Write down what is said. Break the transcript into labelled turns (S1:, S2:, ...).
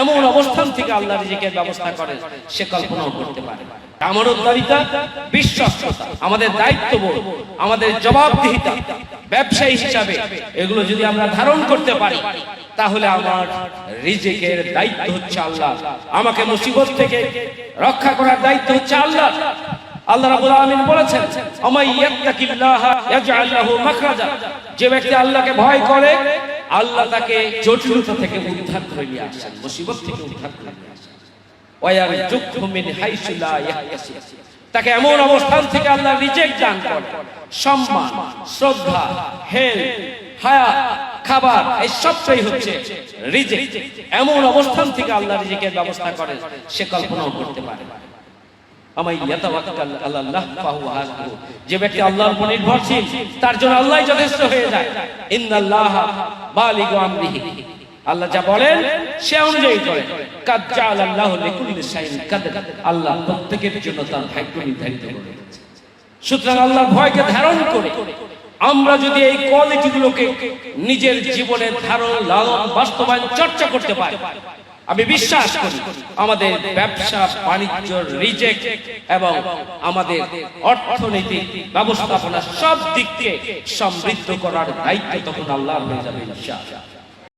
S1: এমন অবস্থান থেকে আল্লাহ রিজিকের ব্যবস্থা করে, সে কল্পনাও করতে পারে। আমানতদারিতা বিশ্বস্ততা, আমাদের দায়িত্ববোধ, আমাদের জবাবদিহিতা, ব্যবসায়ী হিসাবে এগুলো যদি আমরা ধারণ করতে পারি, তাহলে আমার রিজিকের দায়িত্ব হচ্ছে আল্লাহ। আমাকে মুসিবত থেকে রক্ষা করার দায়িত্ব হচ্ছে আল্লাহ। আল্লাহ রাব্বুল বলেছেন আমাই ইয়াত্তাকিল্লাহ ইয়াজআল লাহু মাখরাজা। যে ব্যক্তি আল্লাহকে ভয় করে আল্লাহ তাকে জটিলতা থেকে উদ্ধার করে নিয়ে আসেন মুসিবত থেকে উদ্ধার করে নিয়ে আসেন ওয়ায়ারযুকহু মিন হাইসু লা ইয়াহতাসিব। তাকে এমন অবস্থান থেকে আল্লাহ রিজেক্ট দান করে সম্মান, শ্রদ্ধা, হেল, হায়া, খাবার, এই সবটাই হচ্ছে রিজেক্ট। এমন অবস্থান থেকে আল্লাহ রিজেকের ব্যবস্থা করেন, সে কল্পনাও করতে পারে যে ব্যক্তি আল্লাহর উপর নির্ভরশীল, তার জন্য যথেষ্ট হয়ে যায়। আল্লাহ যা বলেন, সে অনুযায়ী আল্লাহ প্রত্যেকের জন্য তার ভাগ্য নির্ধারিত সুতরাং আল্লাহর ভয়কে ধারণ করে, আমরা যদি এই কোয়ালিটিগুলোকে নিজের জীবনে ধারণ, লালন, বাস্তবায়ন, চর্চা করতে পারি আমি বিশ্বাস করি আমাদের ব্যবসা, বাণিজ্য রিজেক্ট এবং আমাদের অর্থনৈতিক ব্যবস্থাপনা সব দিক থেকে সমৃদ্ধ করার দায়িত্ব তখন আল্লাহ হয়ে যাবে